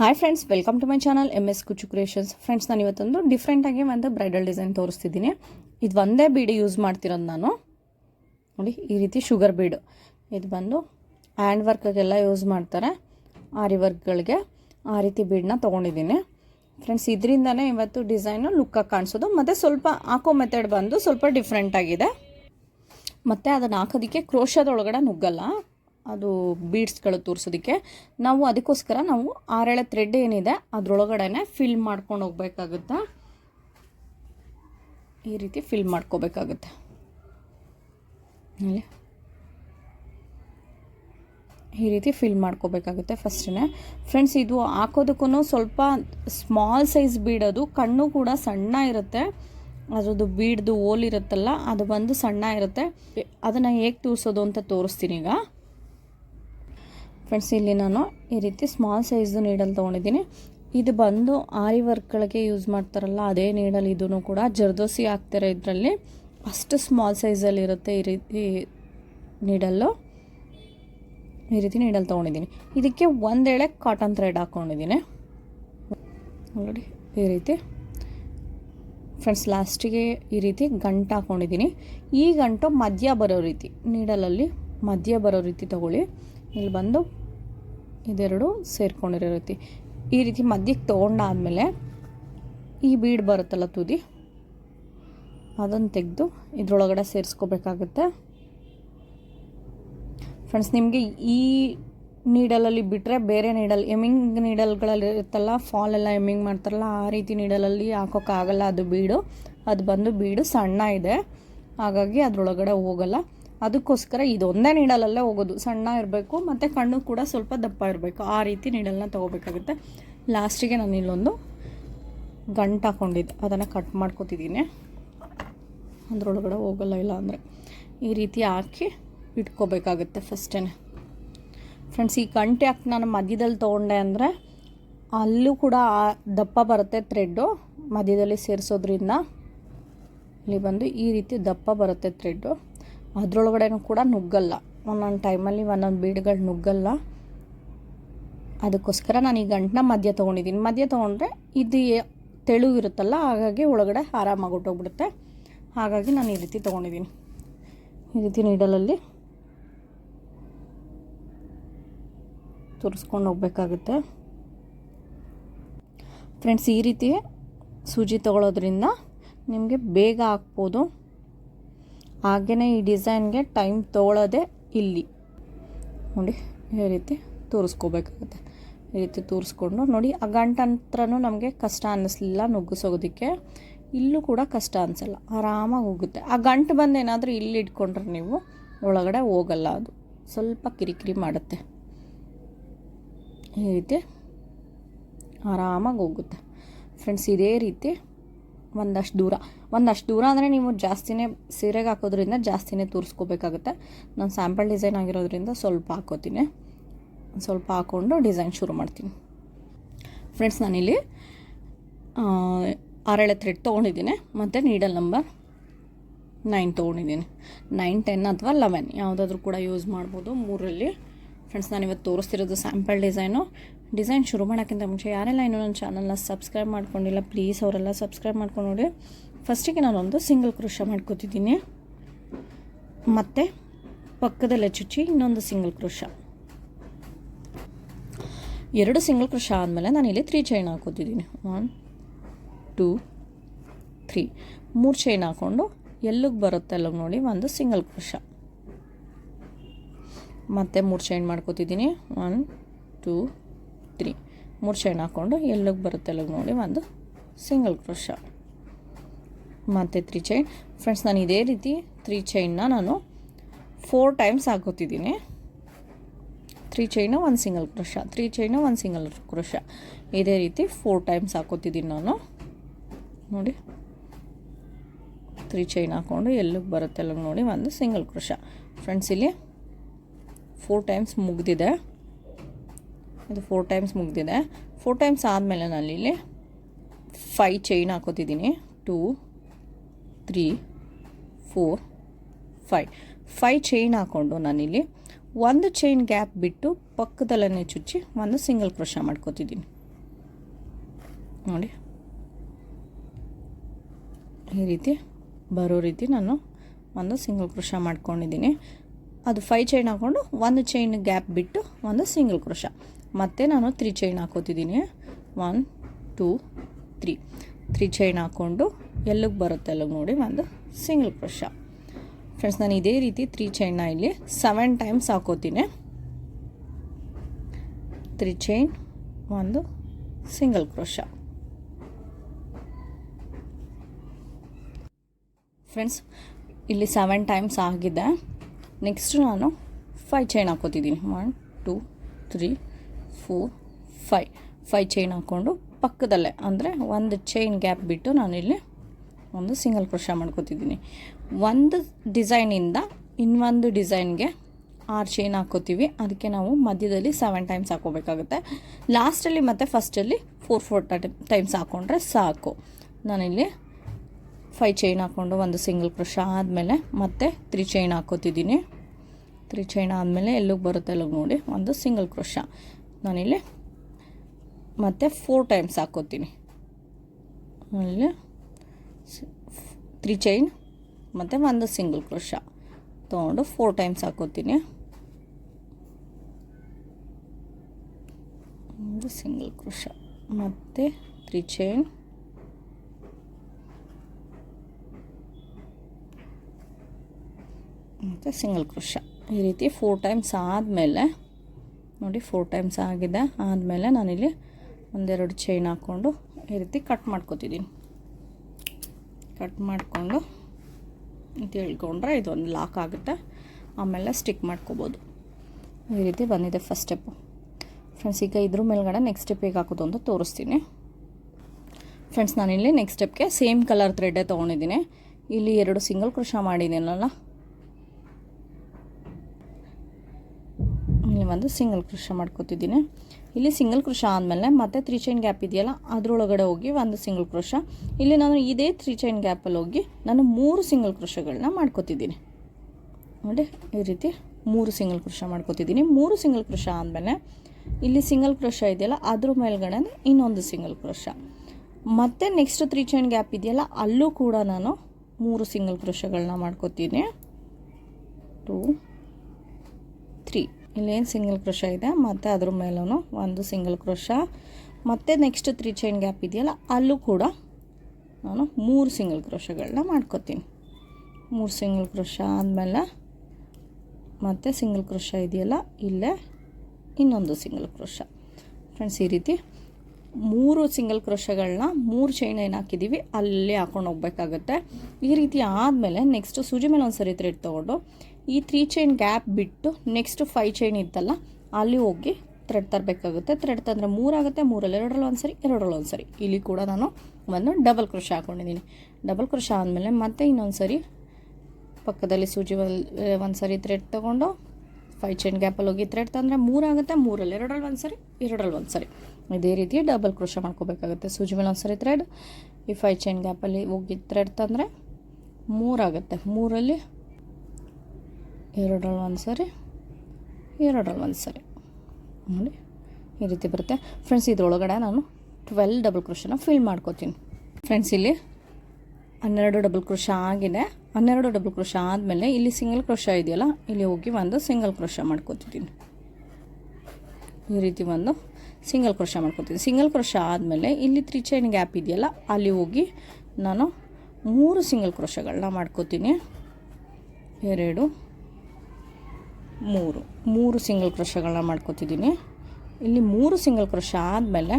Hi friends welcome to my channel M S Kuchu creations friends ನಾನು ಇವತ್ತೊಂದು ಡಿಫ್ರೆಂಟಾಗಿ ಒಂದು ಬ್ರೈಡಲ್ ಡಿಸೈನ್ ತೋರಿಸ್ತಿದ್ದೀನಿ. ಇದು ಒಂದೇ ಬೀಡ್ ಯೂಸ್ ಮಾಡ್ತಿರೋದು ನಾನು. ನೋಡಿ, ಈ ರೀತಿ ಶುಗರ್ ಬೀಡು ಇದು ಬಂದು ಹ್ಯಾಂಡ್ ವರ್ಕ್ಗೆಲ್ಲ ಯೂಸ್ ಮಾಡ್ತಾರೆ. ಆರಿ ವರ್ಕ್ಗಳಿಗೆ ಆ ರೀತಿ ಬೀಡನ್ನ ತೊಗೊಂಡಿದ್ದೀನಿ. ಫ್ರೆಂಡ್ಸ್ ಇದರಿಂದನೇ ಇವತ್ತು ಡಿಸೈನು ಲುಕ್ಕಾಗಿ ಕಾಣಿಸೋದು. ಮತ್ತು ಸ್ವಲ್ಪ ಹಾಕೋ ಮೆಥಡ್ ಬಂದು ಸ್ವಲ್ಪ ಡಿಫ್ರೆಂಟಾಗಿದೆ ಮತ್ತು ಅದನ್ನು ಹಾಕೋದಕ್ಕೆ ಕ್ರೋಶದೊಳಗಡೆ ನುಗ್ಗಲ್ಲ. ಅದು ಬೀಡ್ಸ್ಗಳು ತೋರಿಸೋದಕ್ಕೆ. ನಾವು ಅದಕ್ಕೋಸ್ಕರ ನಾವು ಆರೇಳೆ ಥ್ರೆಡ್ ಏನಿದೆ ಅದರೊಳಗಡೆ ಫಿಲ್ ಮಾಡ್ಕೊಂಡು ಹೋಗ್ಬೇಕಾಗುತ್ತೆ? ಈ ರೀತಿ ಫಿಲ್ ಮಾಡ್ಕೋಬೇಕಾಗುತ್ತೆ. ಈ ರೀತಿ ಫಿಲ್ ಮಾಡ್ಕೋಬೇಕಾಗುತ್ತೆ ಫಸ್ಟೇ ಫ್ರೆಂಡ್ಸ್ ಇದು ಹಾಕೋದಕ್ಕೂ ಸ್ವಲ್ಪ ಸ್ಮಾಲ್ ಸೈಜ್ ಬೀಡೋದು ಕಣ್ಣು ಕೂಡ ಸಣ್ಣ ಇರುತ್ತೆ. ಅದರದ್ದು ಬೀಡ್ದು ಓಲ್ ಇರುತ್ತಲ್ಲ, ಅದು ಬಂದು ಸಣ್ಣ ಇರುತ್ತೆ. ಅದನ್ನು ಹೇಗೆ ತೋರಿಸೋದು ಅಂತ ತೋರಿಸ್ತೀನಿ ಈಗ. ಫ್ರೆಂಡ್ಸ್ ಇಲ್ಲಿ ನಾನು ಈ ರೀತಿ ಸ್ಮಾಲ್ ಸೈಜ್ದು ನೀಡಲ್ ತೊಗೊಂಡಿದ್ದೀನಿ. ಇದು ಬಂದು ಆರಿ ವರ್ಕ್ಗಳಿಗೆ ಯೂಸ್ ಮಾಡ್ತಾರಲ್ಲ, ಅದೇ ನೀಡಲ್ ಇದೂ ಕೂಡ ಜರ್ದೋಸಿ ಹಾಕ್ತಾರೆ ಇದರಲ್ಲಿ ಅಷ್ಟು ಸ್ಮಾಲ್ ಸೈಜಲ್ಲಿ ಇರುತ್ತೆ ಈ ರೀತಿ ನೀಡಲ್ಲು ಈ ರೀತಿ ನೀಡಲ್ ತೊಗೊಂಡಿದ್ದೀನಿ. ಇದಕ್ಕೆ ಒಂದೇಳೆ ಕಾಟನ್ ಥ್ರೆಡ್ ಹಾಕ್ಕೊಂಡಿದ್ದೀನಿ ನೋಡಿ, ಈ ರೀತಿ. ಫ್ರೆಂಡ್ಸ್ ಲಾಸ್ಟಿಗೆ ಈ ರೀತಿ ಗಂಟು ಹಾಕ್ಕೊಂಡಿದ್ದೀನಿ ಈ ಗಂಟು ಮಧ್ಯ ಬರೋ ರೀತಿ ನೀಡಲಲ್ಲಿ ಮಧ್ಯ ಬರೋ ರೀತಿ ತಗೊಳ್ಳಿ. ಇಲ್ಲಿ ಬಂದು ಇದೆರಡು ಸೇರ್ಕೊಂಡಿರೋ ರೀತಿ. ಈ ರೀತಿ ಮಧ್ಯಕ್ಕೆ ತೊಗೊಂಡಾದ್ಮೇಲೆ ಈ ಬೀಡ್ ಬರುತ್ತಲ್ಲ ತುದಿ, ಅದನ್ನು ತೆಗೆದು ಇದರೊಳಗಡೆ ಸೇರಿಸ್ಕೋಬೇಕಾಗುತ್ತೆ. ಫ್ರೆಂಡ್ಸ್, ನಿಮಗೆ ಈ ನೀಡಲಲ್ಲಿ ಬಿಟ್ಟರೆ ಬೇರೆ ನೀಡಲ್, ಎಮ್ಮಿಂಗ್ ನೀಡಲ್ಗಳಲ್ಲಿ ಇರುತ್ತಲ್ಲ, ಫಾಲ್ ಎಲ್ಲ ಎಮ್ಮಿಂಗ್ ಮಾಡ್ತಾರಲ್ಲ, ಆ ರೀತಿ ನೀಡಲಲ್ಲಿ ಹಾಕೋಕ್ಕಾಗಲ್ಲ ಅದು ಬೀಡು. ಅದು ಬಂದು ಬೀಡು ಸಣ್ಣ ಇದೆ. ಹಾಗಾಗಿ ಅದರೊಳಗಡೆ ಹೋಗಲ್ಲ. ಅದಕ್ಕೋಸ್ಕರ ಇದೊಂದೇ ನೀಡಲಲ್ಲೇ ಹೋಗೋದು. ಸಣ್ಣ ಇರಬೇಕು, ಮತ್ತು ಕಣ್ಣು ಕೂಡ ಸ್ವಲ್ಪ ದಪ್ಪ ಇರಬೇಕು. ಆ ರೀತಿ ನೀಡಲನ್ನ ತೊಗೋಬೇಕಾಗುತ್ತೆ. ಲಾಸ್ಟಿಗೆ ನಾನು ಇಲ್ಲೊಂದು ಗಂಟು ಹಾಕ್ಕೊಂಡಿದ್ದೆ ಅದನ್ನು ಕಟ್ ಮಾಡ್ಕೊತಿದ್ದೀನಿ. ಅದರೊಳಗಡೆ ಹೋಗಲ್ಲ ಇಲ್ಲ ಅಂದರೆ. ಈ ರೀತಿ ಹಾಕಿ ಇಟ್ಕೋಬೇಕಾಗುತ್ತೆ ಫಸ್ಟೇ ಫ್ರೆಂಡ್ಸ್ ಈ ಗಂಟೆ ಹಾಕಿ ನಾನು ಮಧ್ಯದಲ್ಲಿ ತೊಗೊಂಡೆ ಅಂದರೆ ಅಲ್ಲೂ ಕೂಡ ದಪ್ಪ ಬರುತ್ತೆ ಥ್ರೆಡ್ಡು ಮಧ್ಯದಲ್ಲಿ ಸೇರಿಸೋದ್ರಿಂದ ಇಲ್ಲಿ ಬಂದು ಈ ರೀತಿ ದಪ್ಪ ಬರುತ್ತೆ ಥ್ರೆಡ್ಡು ಅದರೊಳಗಡೆನೂ ಕೂಡ ನುಗ್ಗಲ್ಲ. ಒಂದೊಂದು ಟೈಮಲ್ಲಿ ಒಂದೊಂದು ಬೀಡ್ಗಳು ನುಗ್ಗಲ್ಲ. ಅದಕ್ಕೋಸ್ಕರ ನಾನು ಈ ಗಂಟನ್ನ ಮಧ್ಯ ತೊಗೊಂಡಿದ್ದೀನಿ. ಮಧ್ಯ ತೊಗೊಂಡ್ರೆ ಇದು ತೆಳು ಇರುತ್ತಲ್ಲ, ಹಾಗಾಗಿ ಒಳಗಡೆ ಆರಾಮಾಗಿ ಹೊಟ್ಟೋಗ್ಬಿಡುತ್ತೆ ಹಾಗಾಗಿ ನಾನು ಈ ರೀತಿ ತೊಗೊಂಡಿದ್ದೀನಿ. ಈ ರೀತಿ ನೀಡಲಲ್ಲಿ ತುರಿಸ್ಕೊಂಡು ಹೋಗ್ಬೇಕಾಗುತ್ತೆ. ಫ್ರೆಂಡ್ಸ್ ಈ ರೀತಿ ಸೂಜಿ ತೊಗೊಳೋದ್ರಿಂದ ನಿಮಗೆ ಬೇಗ ಹಾಕ್ಬೋದು ಹಾಗೆಯೇ ಈ ಡಿಸೈನ್ಗೆ ಟೈಮ್ ತೊಗೊಳ್ಳೋದೇ ಇಲ್ಲಿ. ನೋಡಿ, ಈ ರೀತಿ ತೋರಿಸ್ಕೋಬೇಕಾಗುತ್ತೆ. ಈ ರೀತಿ ತೋರಿಸ್ಕೊಂಡು ನೋಡಿ ಆ ಗಂಟಂತ್ರನೂ ನಮಗೆ ಕಷ್ಟ ಅನ್ನಿಸ್ಲಿಲ್ಲ ನುಗ್ಗಿಸೋದಕ್ಕೆ. ಇಲ್ಲೂ ಕೂಡ ಕಷ್ಟ ಅನಿಸಲ್ಲ, ಆರಾಮಾಗಿ ಹೋಗುತ್ತೆ ಆ ಗಂಟು ಬಂದು ಏನಾದರೂ ಇಲ್ಲಿ ಇಟ್ಕೊಂಡ್ರೆ ನೀವು ಒಳಗಡೆ ಹೋಗಲ್ಲ ಅದು. ಸ್ವಲ್ಪ ಕಿರಿಕಿರಿ ಮಾಡುತ್ತೆ. ಈ ರೀತಿ ಆರಾಮಾಗಿ ಹೋಗುತ್ತೆ ಫ್ರೆಂಡ್ಸ್ ಇದೇ ರೀತಿ ಒಂದಷ್ಟು ದೂರ. ಒಂದಷ್ಟು ದೂರ ಅಂದರೆ ನೀವು ಜಾಸ್ತಿನೇ ಸೀರೆಗೆ ಹಾಕೋದ್ರಿಂದ ಜಾಸ್ತಿನೇ ತೋರಿಸ್ಕೋಬೇಕಾಗುತ್ತೆ. ನಾನು ಸ್ಯಾಂಪಲ್ ಡಿಸೈನ್ ಆಗಿರೋದ್ರಿಂದ ಸ್ವಲ್ಪ ಹಾಕೋತೀನಿ. ಸ್ವಲ್ಪ ಹಾಕ್ಕೊಂಡು ಡಿಸೈನ್ ಶುರು ಮಾಡ್ತೀನಿ. ಫ್ರೆಂಡ್ಸ್ ನಾನಿಲ್ಲಿ ಆರೇಳೆ ಥ್ರೆಡ್ ತೊಗೊಂಡಿದ್ದೀನಿ. ಮತ್ತು ನೀಡಲ್ ನಂಬರ್ ನೈನ್ ತೊಗೊಂಡಿದ್ದೀನಿ. ನೈನ್ ಟೆನ್ ಅಥವಾ ಲೆವೆನ್ ಯಾವುದಾದ್ರೂ ಕೂಡ ಯೂಸ್ ಮಾಡ್ಬೋದು ಮೂರಲ್ಲಿ. ಫ್ರೆಂಡ್ಸ್ ನಾನು ಇವತ್ತು ತೋರಿಸ್ತಿರೋದು ಸ್ಯಾಂಪಲ್ ಡಿಸೈನು ಡಿಸೈನ್ ಶುರು ಮಾಡೋಕ್ಕಿಂತ ಮುಂಚೆ ಯಾರೆಲ್ಲ ಇನ್ನೂ ನನ್ನ ಚಾನಲ್ನ ಸಬ್ಸ್ಕ್ರೈಬ್ ಮಾಡ್ಕೊಂಡಿಲ್ಲ ಪ್ಲೀಸ್ ಅವರೆಲ್ಲ ಸಬ್ಸ್ಕ್ರೈಬ್ ಮಾಡ್ಕೊಂಡು ನೋಡಿ. ಫಸ್ಟಿಗೆ ನಾನೊಂದು ಸಿಂಗಲ್ ಕ್ರೋಶ ಮಾಡ್ಕೋತಿದ್ದೀನಿ. ಮತ್ತು ಪಕ್ಕದಲ್ಲೇ ಚುಚ್ಚಿ ಇನ್ನೊಂದು ಸಿಂಗಲ್ ಕ್ರೋಶ ಎರಡು ಸಿಂಗಲ್ ಕ್ರೋಶ ಆದಮೇಲೆ ನಾನು ಇಲ್ಲಿ ತ್ರೀ ಚೈನ್ ಹಾಕೋತಿದ್ದೀನಿ. ಒನ್ ಟೂ ತ್ರೀ ಮೂರು ಚೈನ್ ಹಾಕ್ಕೊಂಡು ಎಲ್ಲಿಗೆ ಬರುತ್ತೆ ಅಲ್ಲಿಗೆ ನೋಡಿ ಒಂದು ಸಿಂಗಲ್ ಕ್ರೋಶ ಮತ್ತೆ ಮೂರು ಚೈನ್ ಮಾಡ್ಕೋತಿದ್ದೀನಿ. ಒನ್ ಟೂ ಮೂರು ಚೈನ್ ಹಾಕ್ಕೊಂಡು ಎಲ್ಲಿಗೆ ಬರುತ್ತೆ ಅಲ್ಲಿಗೆ ನೋಡಿ ಒಂದು ಸಿಂಗಲ್ ಕ್ರೋಶ ಮತ್ತು ತ್ರೀ ಚೈನ್ ಫ್ರೆಂಡ್ಸ್ ನಾನು ಇದೇ ರೀತಿ ತ್ರೀ ಚೈನ್ನ ನಾನು ಫೋರ್ ಟೈಮ್ಸ್ ಹಾಕೋತಿದ್ದೀನಿ. ತ್ರೀ ಚೈನು ಒಂದು ಸಿಂಗಲ್ ಕ್ರೋಶ ತ್ರೀ ಚೈನು ಒಂದು ಸಿಂಗಲ್ ಕ್ರೋಶ ಇದೇ ರೀತಿ ಫೋರ್ ಟೈಮ್ಸ್ ಹಾಕೋತಿದ್ದೀನಿ ನಾನು. ನೋಡಿ. ತ್ರೀ ಚೈನ್ ಹಾಕ್ಕೊಂಡು ಎಲ್ಲಿಗೆ ಬರುತ್ತೆ ಅಲ್ಲಿಗೆ ನೋಡಿ ಒಂದು ಸಿಂಗಲ್ ಕ್ರೋಶ ಫ್ರೆಂಡ್ಸ್ ಇಲ್ಲಿ ಫೋರ್ ಟೈಮ್ಸ್ ಮುಗ್ದಿದೆ. ಇದು ಫೋರ್ ಟೈಮ್ಸ್ ಮುಗ್ದಿದೆ. ಫೋರ್ ಟೈಮ್ಸ್ ಆದಮೇಲೆ ನಾನು ಇಲ್ಲಿ five chain ಹಾಕೋತಿದ್ದೀನಿ. Two three four five five chain ಹಾಕ್ಕೊಂಡು ನಾನಿಲ್ಲಿ ಒಂದು ಚೈನ್ ಗ್ಯಾಪ್ ಬಿಟ್ಟು ಪಕ್ಕದಲ್ಲೇ ಚುಚ್ಚಿ ಒಂದು ಸಿಂಗಲ್ ಕ್ರೋಶ ಮಾಡ್ಕೋತಿದ್ದೀನಿ. ನೋಡಿ. ಈ ರೀತಿ ಬರೋ ರೀತಿ ನಾನು ಒಂದು ಸಿಂಗಲ್ ಕ್ರೋಶ ಮಾಡ್ಕೊಂಡಿದ್ದೀನಿ. ಅದು ಫೈ ಚೈನ್ ಹಾಕ್ಕೊಂಡು ಒಂದು ಚೈನ್ ಗ್ಯಾಪ್ ಬಿಟ್ಟು ಒಂದು ಸಿಂಗಲ್ ಕ್ರೋಶ ಮತ್ತು ನಾನು three chain ಹಾಕೋತಿದ್ದೀನಿ. One two three three chain ಹಾಕ್ಕೊಂಡು ಎಲ್ಲಿಗೆ ಬರುತ್ತೆ ಅಲ್ಲಿಗೆ ನೋಡಿ ಒಂದು ಸಿಂಗಲ್ ಕ್ರೋಶ ಫ್ರೆಂಡ್ಸ್ ನಾನು ಇದೇ ರೀತಿ ತ್ರೀ ಚೈನ್ನ ಇಲ್ಲಿ ಸೆವೆನ್ ಟೈಮ್ಸ್ ಹಾಕೋತೀನಿ. ತ್ರೀ ಚೈನ್ ಒಂದು ಸಿಂಗಲ್ ಕ್ರೋಶ ಫ್ರೆಂಡ್ಸ್ ಇಲ್ಲಿ ಸೆವೆನ್ ಟೈಮ್ಸ್ ಆಗಿದೆ. ನೆಕ್ಸ್ಟ್ ನಾನು five chain ಹಾಕೋತಿದ್ದೀನಿ. One two three four five five chain ಹಾಕ್ಕೊಂಡು ಪಕ್ಕದಲ್ಲೇ, ಅಂದರೆ ಒಂದು ಚೈನ್ ಗ್ಯಾಪ್ ಬಿಟ್ಟು ನಾನಿಲ್ಲಿ ಒಂದು ಸಿಂಗಲ್ ಕ್ರೋಶ ಮಾಡ್ಕೋತಿದ್ದೀನಿ. ಒಂದು ಡಿಸೈನಿಂದ ಇನ್ನೊಂದು ಡಿಸೈನ್ಗೆ ಆರು ಚೈನ್ ಹಾಕ್ಕೋತೀವಿ ಅದಕ್ಕೆ ನಾವು ಮಧ್ಯದಲ್ಲಿ ಸೆವೆನ್ ಟೈಮ್ಸ್ ಹಾಕೋಬೇಕಾಗುತ್ತೆ. ಲಾಸ್ಟಲ್ಲಿ ಮತ್ತು ಫಸ್ಟಲ್ಲಿ ಫೋರ್ ಫೋರ್ ಟೈಮ್ಸ್ ಹಾಕ್ಕೊಂಡ್ರೆ ಸಾಕು. ನಾನಿಲ್ಲಿ ಫೈ ಚೈನ್ ಹಾಕ್ಕೊಂಡು ಒಂದು ಸಿಂಗಲ್ ಕ್ರೋಶ ಆದಮೇಲೆ ಮತ್ತೆ ತ್ರೀ ಚೈನ್ ಹಾಕ್ಕೋತಿದ್ದೀನಿ ತ್ರೀ ಚೈನ್ ಆದಮೇಲೆ ಎಲ್ಲಿಗೆ ಬರುತ್ತೆ ಅಲ್ಲಿಗೆ ನೋಡಿ. ಒಂದು ಸಿಂಗಲ್ ಕ್ರೋಶ ನಾನಿಲ್ಲಿ ಮತ್ತು ಫೋರ್ ಟೈಮ್ಸ್ ಹಾಕೋತೀನಿ. ಆಮೇಲೆ ತ್ರೀ ಚೈನ್ ಮತ್ತು ಒಂದು ಸಿಂಗಲ್ ಕ್ರೋಶ ತೊಗೊಂಡು ಫೋರ್ ಟೈಮ್ಸ್ ಹಾಕೋತೀನಿ. ಒಂದು ಸಿಂಗಲ್ ಕ್ರೋಶ ಮತ್ತು ತ್ರೀ ಚೈನ್ ಮತ್ತು ಸಿಂಗಲ್ ಕ್ರೋಶ ಈ ರೀತಿ ಫೋರ್ ಟೈಮ್ಸ್ ಆದಮೇಲೆ ನೋಡಿ ಫೋರ್ ಟೈಮ್ಸ್ ಆಗಿದೆ. ಆದಮೇಲೆ ನಾನಿಲ್ಲಿ ಒಂದೆರಡು ಚೈನ್ ಹಾಕ್ಕೊಂಡು ಈ ರೀತಿ ಕಟ್ ಮಾಡ್ಕೊತಿದ್ದೀನಿ ಕಟ್ ಮಾಡಿಕೊಂಡು ಅಂತ ಹೇಳ್ಕೊಂಡ್ರೆ ಇದೊಂದು ಲಾಕ್ ಆಗುತ್ತೆ. ಆಮೇಲೆ ಸ್ಟಿಕ್ ಮಾಡ್ಕೋಬೋದು. ಈ ರೀತಿ ಬಂದಿದೆ ಫಸ್ಟ್ ಸ್ಟೆಪ್ಪು ಫ್ರೆಂಡ್ಸ್ ಈಗ ಇದ್ರ ಮೇಲ್ಗಡೆ ನೆಕ್ಸ್ಟ್ ಸ್ಟೆಪ್ ಹೇಗೆ ಹಾಕೋದು ಅಂತ ತೋರಿಸ್ತೀನಿ. ಫ್ರೆಂಡ್ಸ್ ನಾನಿಲ್ಲಿ ನೆಕ್ಸ್ಟ್ ಸ್ಟೆಪ್ಗೆ ಸೇಮ್ ಕಲರ್ ಥ್ರೆಡ್ಡೇ ತೊಗೊಂಡಿದ್ದೀನಿ. ಇಲ್ಲಿ ಎರಡು ಸಿಂಗಲ್ ಕೃಷ ಮಾಡಿದ್ದೀನಲ್ಲ ಇಲ್ಲಿ ಒಂದು ಸಿಂಗಲ್ ಕೃಷ ಮಾಡ್ಕೋತಿದ್ದೀನಿ. ಇಲ್ಲಿ ಸಿಂಗಲ್ ಕೃಷ ಆದಮೇಲೆ ಮತ್ತೆ ತ್ರೀ ಚೈನ್ ಗ್ಯಾಪ್ ಇದೆಯಲ್ಲ, ಅದರೊಳಗಡೆ ಹೋಗಿ ಒಂದು ಸಿಂಗಲ್ ಕೃಷ. ಇಲ್ಲಿ ನಾನು ಇದೇ ತ್ರೀ ಚೈನ್ ಗ್ಯಾಪಲ್ಲಿ ಹೋಗಿ ನಾನು ಮೂರು ಸಿಂಗಲ್ ಕೃಷಗಳನ್ನ ಮಾಡ್ಕೋತಿದ್ದೀನಿ. ನೋಡಿ, ಈ ರೀತಿ ಮೂರು ಸಿಂಗಲ್ ಕೃಷ ಮಾಡ್ಕೋತಿದ್ದೀನಿ. ಮೂರು ಸಿಂಗಲ್ ಕೃಷ ಆದಮೇಲೆ ಇಲ್ಲಿ ಸಿಂಗಲ್ ಕೃಷ ಇದೆಯಲ್ಲ, ಅದ್ರ ಮೇಲ್ಗಡೆ ಇನ್ನೊಂದು ಸಿಂಗಲ್ ಕೃಷ. ಮತ್ತು ನೆಕ್ಸ್ಟ್ ತ್ರೀ ಚೈನ್ ಗ್ಯಾಪ್ ಇದೆಯಲ್ಲ, ಅಲ್ಲೂ ಕೂಡ ನಾನು ಮೂರು ಸಿಂಗಲ್ ಕೃಷಗಳನ್ನ ಮಾಡ್ಕೋತೀನಿ. ಟೂ ತ್ರೀ ಇಲ್ಲೇನು ಸಿಂಗಲ್ ಕ್ರೋಶ ಇದೆ, ಮತ್ತು ಅದ್ರ ಮೇಲೂ ಒಂದು ಸಿಂಗಲ್ ಕ್ರೋಶ ಮತ್ತು ನೆಕ್ಸ್ಟ್ ತ್ರೀ ಚೈನ್ ಗ್ಯಾಪ್ ಇದೆಯಲ್ಲ, ಅಲ್ಲೂ ಕೂಡ ನಾನು ಮೂರು ಸಿಂಗಲ್ ಕ್ರೋಶಗಳನ್ನ ಮಾಡ್ಕೊತೀನಿ. ಮೂರು ಸಿಂಗಲ್ ಕ್ರೋಶ ಆದಮೇಲೆ ಮತ್ತು ಸಿಂಗಲ್ ಕ್ರೋಶ ಇದೆಯಲ್ಲ, ಇಲ್ಲೇ ಇನ್ನೊಂದು ಸಿಂಗಲ್ ಕ್ರೋಶ ಫ್ರೆಂಡ್ಸ್ ಈ ರೀತಿ ಮೂರು ಸಿಂಗಲ್ ಕ್ರೋಶಗಳನ್ನ ಮೂರು ಚೈನ್ ಏನು ಹಾಕಿದ್ದೀವಿ ಅಲ್ಲಿ ಹಾಕೊಂಡು ಹೋಗ್ಬೇಕಾಗತ್ತೆ. ಈ ರೀತಿ ಆದಮೇಲೆ ನೆಕ್ಸ್ಟು ಸೂಜಿ ಮೇಲೆ ಒಂದು ಸರಿ ತ್ರೆಡ್ ತೊಗೊಂಡು ಈ ತ್ರೀ ಚೈನ್ ಗ್ಯಾಪ್ ಬಿಟ್ಟು ನೆಕ್ಸ್ಟ್ ಫೈವ್ ಚೈನ್ ಇತ್ತಲ್ಲ, ಅಲ್ಲಿ ಹೋಗಿ ಥ್ರೆಡ್ ತರಬೇಕಾಗುತ್ತೆ. ಥ್ರೆಡ್ ತಂದರೆ ಮೂರಾಗುತ್ತೆ ಮೂರಲ್ಲಿ ಎರಡರಲ್ಲಿ ಒಂದು ಸರಿ, ಎರಡರಲ್ಲಿ ಒಂದು ಸರಿ. ಇಲ್ಲಿ ಕೂಡ ನಾನು ಒಂದು ಡಬಲ್ ಕ್ರೋಶ ಹಾಕ್ಕೊಂಡಿದ್ದೀನಿ ಡಬಲ್ ಕ್ರೋಶ ಆದಮೇಲೆ ಮತ್ತೆ ಇನ್ನೊಂದು ಸರಿ ಪಕ್ಕದಲ್ಲಿ ಸೂಜಿ ಒಂದು ಸರಿ ಥ್ರೆಡ್ ತೊಗೊಂಡು ಫೈ ಚೈನ್ ಗ್ಯಾಪಲ್ಲಿ ಹೋಗಿ ಥ್ರೆಡ್ ತಂದರೆ ಮೂರಾಗುತ್ತೆ ಮೂರಲ್ಲಿ ಎರಡರಲ್ಲಿ ಒಂದು ಸರಿ, ಎರಡರಲ್ಲಿ ಒಂದು ಸರಿ. ಇದೇ ರೀತಿ ಡಬಲ್ ಕ್ರೋಶ ಮಾಡ್ಕೋಬೇಕಾಗುತ್ತೆ. ಸೂಜಿ ಮೇಲೆ ಒಂದು ಸರಿ ಥ್ರೆಡ್ ಈ ಫೈ ಚೈನ್ ಗ್ಯಾಪಲ್ಲಿ ಹೋಗಿ ಥ್ರೆಡ್ ತಂದರೆ ಮೂರಾಗುತ್ತೆ ಮೂರಲ್ಲಿ ಎರಡರಲ್ಲಿ ಒಂದು ಸರಿ, ಎರಡರಲ್ಲಿ ಒಂದು ಸರಿ. ನೋಡಿ, ಈ ರೀತಿ ಬರುತ್ತೆ. ಫ್ರೆಂಡ್ಸ್ ಇದರೊಳಗಡೆ ನಾನು ಟ್ವೆಲ್ ಡಬಲ್ ಕ್ರೋಶನ ಫಿಲ್ ಮಾಡ್ಕೋತೀನಿ. ಫ್ರೆಂಡ್ಸ್ ಇಲ್ಲಿ ಹನ್ನೆರಡು ಡಬಲ್ ಕ್ರೋಶ ಆಗಿದೆ. ಹನ್ನೆರಡು ಡಬಲ್ ಕ್ರೋಶ ಆದಮೇಲೆ ಇಲ್ಲಿ ಸಿಂಗಲ್ ಕ್ರೋಶ ಇದೆಯಲ್ಲ, ಇಲ್ಲಿ ಹೋಗಿ ಒಂದು ಸಿಂಗಲ್ ಕ್ರೋಶ ಮಾಡ್ಕೋತಿದ್ದೀನಿ. ಈ ರೀತಿ ಒಂದು ಸಿಂಗಲ್ ಕ್ರೋಶ ಮಾಡ್ಕೋತೀನಿ ಸಿಂಗಲ್ ಕ್ರೋಶ ಆದಮೇಲೆ ಇಲ್ಲಿ ತ್ರೀ ಚೈನ್ ಗ್ಯಾಪ್ ಇದೆಯಲ್ಲ, ಅಲ್ಲಿ ಹೋಗಿ ನಾನು ಮೂರು ಸಿಂಗಲ್ ಕ್ರೋಶಗಳನ್ನ ಮಾಡ್ಕೋತೀನಿ. ಎರಡು ಮೂರು ಮೂರು ಸಿಂಗಲ್ ಕ್ರೋಶಗಳನ್ನ ಮಾಡ್ಕೋತಿದ್ದೀನಿ ಇಲ್ಲಿ ಮೂರು ಸಿಂಗಲ್ ಕ್ರೋಶ ಆದಮೇಲೆ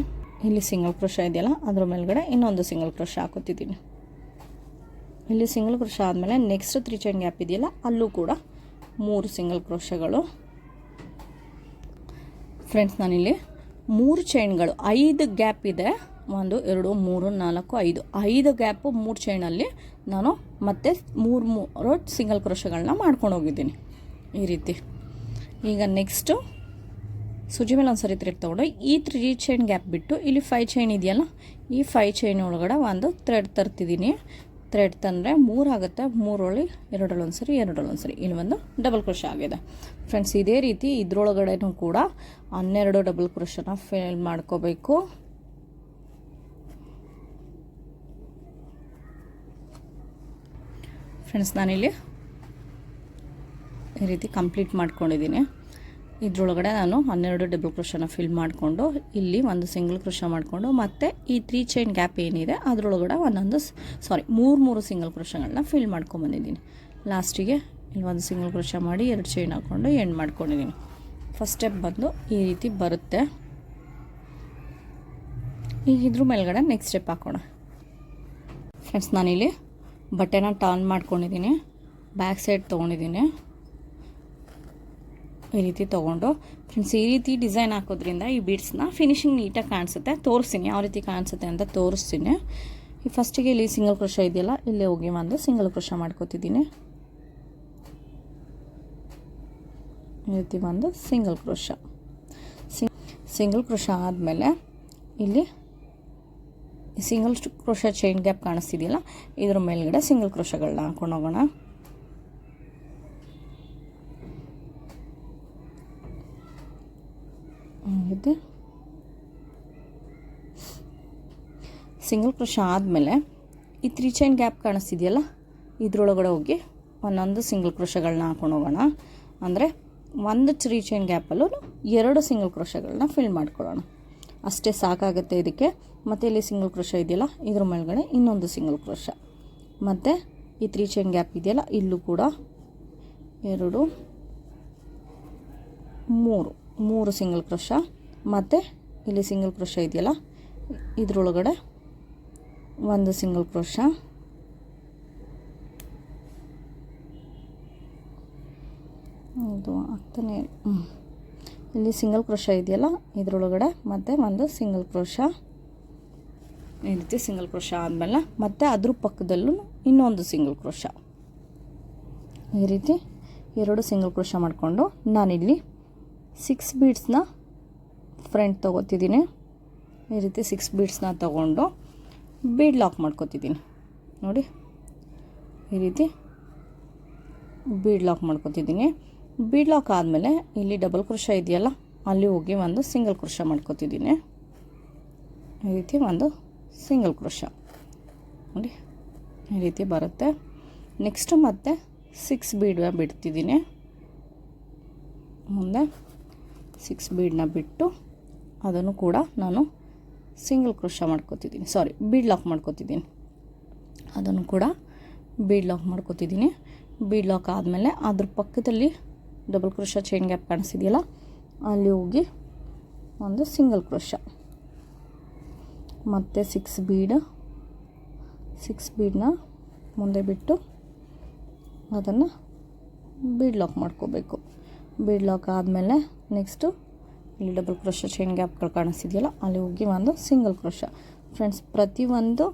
ಇಲ್ಲಿ ಸಿಂಗಲ್ ಕ್ರೋಶ ಇದೆಯಲ್ಲ, ಅದ್ರ ಮೇಲ್ಗಡೆ ಇನ್ನೊಂದು ಸಿಂಗಲ್ ಕ್ರೋಶ ಹಾಕೋತಿದ್ದೀನಿ ಇಲ್ಲಿ ಸಿಂಗಲ್ ಕ್ರೋಶ ಆದಮೇಲೆ ನೆಕ್ಸ್ಟ್ ತ್ರೀ ಚೈನ್ ಗ್ಯಾಪ್ ಇದೆಯಲ್ಲ, ಅಲ್ಲೂ ಕೂಡ ಮೂರು ಸಿಂಗಲ್ ಕ್ರೋಶಗಳು ಫ್ರೆಂಡ್ಸ್ ನಾನಿಲ್ಲಿ ಮೂರು ಚೈನ್ಗಳು ಐದು ಗ್ಯಾಪ್ ಇದೆ. ಒಂದು, ಎರಡು, ಮೂರು, ನಾಲ್ಕು, ಐದು. ಐದು ಗ್ಯಾಪು ಮೂರು ಚೈನಲ್ಲಿ ನಾನು ಮತ್ತೆ ಮೂರು ಮೂರು ಸಿಂಗಲ್ ಕ್ರೋಶಗಳನ್ನ ಮಾಡ್ಕೊಂಡು ಹೋಗಿದ್ದೀನಿ ಈ ರೀತಿ. ಈಗ ನೆಕ್ಸ್ಟು ಸುಜಿ ಮೇಲೆ ಒಂದು ಸರಿ ತಗೊಂಡು ಈ ತ್ರೀ ಚೈನ್ ಗ್ಯಾಪ್ ಬಿಟ್ಟು ಇಲ್ಲಿ ಫೈ ಚೈನ್ ಇದೆಯಲ್ಲ, ಈ ಫೈ ಚೈನ್ ಒಳಗಡೆ ಒಂದು ಥ್ರೆಡ್ ತರ್ತಿದ್ದೀನಿ. ಥ್ರೆಡ್ ತಂದರೆ ಮೂರಾಗುತ್ತೆ ಮೂರೊಳಿ ಎರಡರಲ್ಲೊಂದ್ಸರಿ ಎರಡರಲ್ಲೊಂದು ಸರಿ ಇಲ್ಲಿ ಒಂದು ಡಬಲ್ ಕ್ರೋಶ ಆಗಿದೆ. ಫ್ರೆಂಡ್ಸ್ ಇದೇ ರೀತಿ ಇದ್ರೊಳಗಡೆನೂ ಕೂಡ ಹನ್ನೆರಡು ಡಬಲ್ ಕ್ರೋಶನ ಫೇಲ್ ಮಾಡ್ಕೋಬೇಕು. ಫ್ರೆಂಡ್ಸ್ ನಾನಿಲ್ಲಿ ಈ ರೀತಿ ಕಂಪ್ಲೀಟ್ ಮಾಡ್ಕೊಂಡಿದ್ದೀನಿ. ಇದರೊಳಗಡೆ ನಾನು ಹನ್ನೆರಡು ಡಬಲ್ ಕ್ರೋಶನ ಫಿಲ್ ಮಾಡಿಕೊಂಡು, ಇಲ್ಲಿ ಒಂದು ಸಿಂಗಲ್ ಕ್ರೋಶ ಮಾಡಿಕೊಂಡು, ಮತ್ತು ಈ ತ್ರೀ ಚೈನ್ ಗ್ಯಾಪ್ ಏನಿದೆ, ಅದರೊಳಗಡೆ ಒಂದೊಂದು ಸಾರಿ ಮೂರು ಮೂರು ಸಿಂಗಲ್ ಕ್ರೋಶಗಳನ್ನ ಫಿಲ್ ಮಾಡ್ಕೊಂಬಂದಿದ್ದೀನಿ ಲಾಸ್ಟಿಗೆ ಇಲ್ಲಿ ಒಂದು ಸಿಂಗಲ್ ಕ್ರೋಶ ಮಾಡಿ, ಎರಡು ಚೈನ್ ಹಾಕ್ಕೊಂಡು ಎಂಡ್ ಮಾಡ್ಕೊಂಡಿದ್ದೀನಿ. ಫಸ್ಟ್ ಸ್ಟೆಪ್ ಬಂದು ಈ ರೀತಿ ಬರುತ್ತೆ. ಈಗ ಇದ್ರ ಮೇಲ್ಗಡೆ ನೆಕ್ಸ್ಟ್ ಸ್ಟೆಪ್ ಹಾಕೋಣ. ಫ್ರೆಂಡ್ಸ್ ನಾನಿಲ್ಲಿ ಬಟ್ಟೆನ ಟರ್ನ್ ಮಾಡ್ಕೊಂಡಿದ್ದೀನಿ. ಬ್ಯಾಕ್ ಸೈಡ್ ತೊಗೊಂಡಿದ್ದೀನಿ. ಈ ರೀತಿ ತೊಗೊಂಡು ಫ್ರೆಂಡ್ಸ್, ಈ ರೀತಿ ಡಿಸೈನ್ ಹಾಕೋದ್ರಿಂದ ಈ ಬೀಡ್ಸ್ನ ಫಿನಿಶಿಂಗ್ ನೀಟಾಗಿ ಕಾಣಿಸುತ್ತೆ. ತೋರಿಸ್ತೀನಿ, ಯಾವ ರೀತಿ ಕಾಣಿಸುತ್ತೆ ಅಂತ ತೋರಿಸ್ತೀನಿ. ಈ ಫಸ್ಟಿಗೆ ಇಲ್ಲಿ ಸಿಂಗಲ್ ಕ್ರೋಶ ಇದೆಯಲ್ಲ, ಇಲ್ಲಿ ಹೋಗಿ ಒಂದು ಸಿಂಗಲ್ ಕ್ರೋಶ ಮಾಡ್ಕೋತಿದ್ದೀನಿ. ಈ ರೀತಿ ಒಂದು ಸಿಂಗಲ್ ಕ್ರೋಶ ಸಿಂಗಲ್ ಕ್ರೋಶ ಆದಮೇಲೆ ಇಲ್ಲಿ ಸಿಂಗಲ್ ಕ್ರೋಶ ಚೈನ್ ಗ್ಯಾಪ್ ಕಾಣಿಸ್ತಿದೆಯಲ್ಲ, ಇದ್ರ ಮೇಲ್ಗಡೆ ಸಿಂಗಲ್ ಕ್ರೋಶಗಳನ್ನ ಹಾಕೊಂಡು ಹೋಗೋಣ. ಸಿಂಗಲ್ ಕ್ರೋಶ ಆದಮೇಲೆ ಈ ತ್ರೀ ಚೈನ್ ಗ್ಯಾಪ್ ಕಾಣಿಸ್ತಿದೆಯಲ್ಲ, ಇದ್ರೊಳಗಡೆ ಹೋಗಿ ಒಂದೊಂದು ಸಿಂಗಲ್ ಕ್ರೋಶಗಳನ್ನ ಹಾಕೊಂಡು ಹೋಗೋಣ. ಅಂದರೆ ಒಂದು ತ್ರೀ ಚೈನ್ ಗ್ಯಾಪಲ್ಲೂ ಎರಡು ಸಿಂಗಲ್ ಕ್ರೋಶಗಳನ್ನ ಫಿಲ್ ಮಾಡ್ಕೊಳ್ಳೋಣ. ಅಷ್ಟೇ ಸಾಕಾಗುತ್ತೆ ಇದಕ್ಕೆ. ಮತ್ತು ಇಲ್ಲಿ ಸಿಂಗಲ್ ಕ್ರೋಶ ಇದೆಯಲ್ಲ, ಇದ್ರ ಮೇಲ್ಗಡೆ ಇನ್ನೊಂದು ಸಿಂಗಲ್ ಕ್ರೋಶ ಮತ್ತು ಈ ತ್ರೀ ಚೈನ್ ಗ್ಯಾಪ್ ಇದೆಯಲ್ಲ, ಇಲ್ಲೂ ಕೂಡ ಎರಡು, ಮೂರು. ಮೂರು ಸಿಂಗಲ್ ಕ್ರೋಶ ಮತ್ತು ಇಲ್ಲಿ ಸಿಂಗಲ್ ಕ್ರೋಶ ಇದೆಯಲ್ಲ? ಇದರೊಳಗಡೆ ಒಂದು ಸಿಂಗಲ್ ಕ್ರೋಶ ಇದು ಆಗ್ತಾನೆ. ಇಲ್ಲಿ ಸಿಂಗಲ್ ಕ್ರೋಶ ಇದೆಯಲ್ಲ, ಇದರೊಳಗಡೆ ಮತ್ತು ಒಂದು ಸಿಂಗಲ್ ಕ್ರೋಶ ಈ ರೀತಿ ಸಿಂಗಲ್ ಕ್ರೋಶ ಆದಮೇಲೆ ಮತ್ತು ಅದ್ರ ಪಕ್ಕದಲ್ಲೂ ಇನ್ನೊಂದು ಸಿಂಗಲ್ ಕ್ರೋಶ ಈ ರೀತಿ ಎರಡು ಸಿಂಗಲ್ ಕ್ರೋಶ ಮಾಡಿಕೊಂಡು ನಾನಿಲ್ಲಿ ಸಿಕ್ಸ್ ಬೀಡ್ಸ್ನ ಫ್ರಂಟ್ ತೊಗೋತಿದ್ದೀನಿ. ಈ ರೀತಿ ಸಿಕ್ಸ್ ಬೀಡ್ಸ್ನ ತೊಗೊಂಡು ಬೀಡ್ ಲಾಕ್ ಮಾಡ್ಕೋತಿದ್ದೀನಿ. ನೋಡಿ, ಈ ರೀತಿ ಬೀಡ್ ಲಾಕ್ ಮಾಡ್ಕೋತಿದ್ದೀನಿ. ಬೀಡ್ ಲಾಕ್ ಆದಮೇಲೆ ಇಲ್ಲಿ ಡಬಲ್ ಕೃಷ ಇದೆಯಲ್ಲ, ಅಲ್ಲಿ ಹೋಗಿ ಒಂದು ಸಿಂಗಲ್ ಕ್ರೋಶ ಮಾಡ್ಕೋತಿದ್ದೀನಿ. ಈ ರೀತಿ ಒಂದು ಸಿಂಗಲ್ ಕ್ರೋಶ ನೋಡಿ, ಈ ರೀತಿ ಬರುತ್ತೆ. ನೆಕ್ಸ್ಟು ಮತ್ತೆ ಸಿಕ್ಸ್ ಬೀಡ್ ಬಿಡ್ತಿದ್ದೀನಿ. ಮುಂದೆ ಸಿಕ್ಸ್ ಬೀಡನ್ನ ಬಿಟ್ಟು ಅದನ್ನು ಕೂಡ ನಾನು ಸಿಂಗಲ್ ಕ್ರೋಶ ಮಾಡ್ಕೋತಿದ್ದೀನಿ. ಸಾರಿ ಬೀಡ್ ಲಾಕ್ ಮಾಡ್ಕೋತಿದ್ದೀನಿ. ಅದನ್ನು ಕೂಡ ಬೀಡ್ ಲಾಕ್ ಮಾಡ್ಕೋತಿದ್ದೀನಿ. ಬೀಡ್ ಲಾಕ್ ಆದಮೇಲೆ ಅದ್ರ ಪಕ್ಕದಲ್ಲಿ ಡಬಲ್ ಕ್ರೋಶ ಚೈನ್ ಗ್ಯಾಪ್ ಕಾಣಿಸಿದೆಯಲ್ಲ ಅಲ್ಲಿ ಹೋಗಿ ಒಂದು ಸಿಂಗಲ್ ಕ್ರೋಶ ಮತ್ತು ಸಿಕ್ಸ್ ಬೀಡ್ ಸಿಕ್ಸ್ ಬೀಡನ್ನ ಮುಂದೆ ಬಿಟ್ಟು ಅದನ್ನು ಬೀಡ್ ಲಾಕ್ ಮಾಡ್ಕೋಬೇಕು. ಬೀಡ್ ಲಾಕ್ ಆದಮೇಲೆ ನೆಕ್ಸ್ಟು ಇಲ್ಲಿ ಡಬಲ್ ಕ್ರೋಶ ಚೈನ್ ಗ್ಯಾಪ್ಗಳು ಕಾಣಿಸ್ತಿದೆಯಲ್ಲ, ಅಲ್ಲಿ ಹೋಗಿ ಒಂದು ಸಿಂಗಲ್ ಕ್ರೋಶ ಫ್ರೆಂಡ್ಸ್ ಪ್ರತಿಯೊಂದು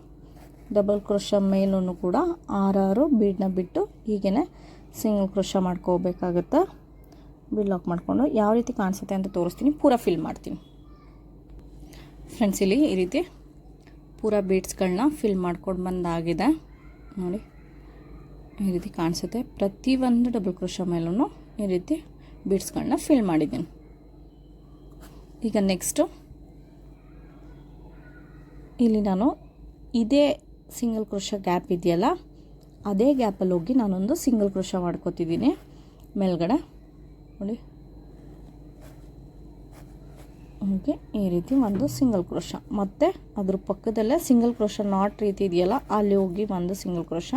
ಡಬಲ್ ಕ್ರೋಶ ಮೇಲೂ ಕೂಡ ಆರಾರು ಬೀಡನ್ನ ಬಿಟ್ಟು ಹೀಗೇ ಸಿಂಗಲ್ ಕ್ರೋಶ ಮಾಡ್ಕೋಬೇಕಾಗುತ್ತೆ. ಬೀಡ್ ಲಾಕ್ ಮಾಡಿಕೊಂಡು ಯಾವ ರೀತಿ ಕಾಣಿಸುತ್ತೆ ಅಂತ ತೋರಿಸ್ತೀನಿ, ಪೂರ ಫಿಲ್ ಮಾಡ್ತೀನಿ. ಫ್ರೆಂಡ್ಸ್ ಇಲ್ಲಿ ಈ ರೀತಿ ಪೂರ ಬೀಡ್ಸ್ಗಳನ್ನ ಫಿಲ್ ಮಾಡ್ಕೊಂಡು ಬಂದಾಗಿದೆ. ನೋಡಿ, ಈ ರೀತಿ ಕಾಣಿಸುತ್ತೆ. ಪ್ರತಿಯೊಂದು ಡಬಲ್ ಕ್ರೋಶ ಮೇಲೂ ಈ ರೀತಿ ಬೀಡ್ಸ್ಗಳನ್ನ ಫಿಲ್ ಮಾಡಿದ್ದೀನಿ. ಈಗ ನೆಕ್ಸ್ಟು ಇಲ್ಲಿ ನಾನು ಇದೇ ಸಿಂಗಲ್ ಕ್ರೋಶ ಗ್ಯಾಪ್ ಇದೆಯಲ್ಲ, ಅದೇ ಗ್ಯಾಪಲ್ಲಿ ಹೋಗಿ ನಾನೊಂದು ಸಿಂಗಲ್ ಕ್ರೋಶ ಮಾಡ್ಕೋತಿದ್ದೀನಿ ಮೇಲ್ಗಡೆ. ನೋಡಿ. ಹಾಗೆ ಈ ರೀತಿ ಒಂದು ಸಿಂಗಲ್ ಕ್ರೋಶ ಮತ್ತು ಅದ್ರ ಪಕ್ಕದಲ್ಲೇ ಸಿಂಗಲ್ ಕ್ರೋಶ ನಾಟ್ ರೀತಿ ಇದೆಯಲ್ಲ, ಅಲ್ಲಿ ಹೋಗಿ ಒಂದು ಸಿಂಗಲ್ ಕ್ರೋಶ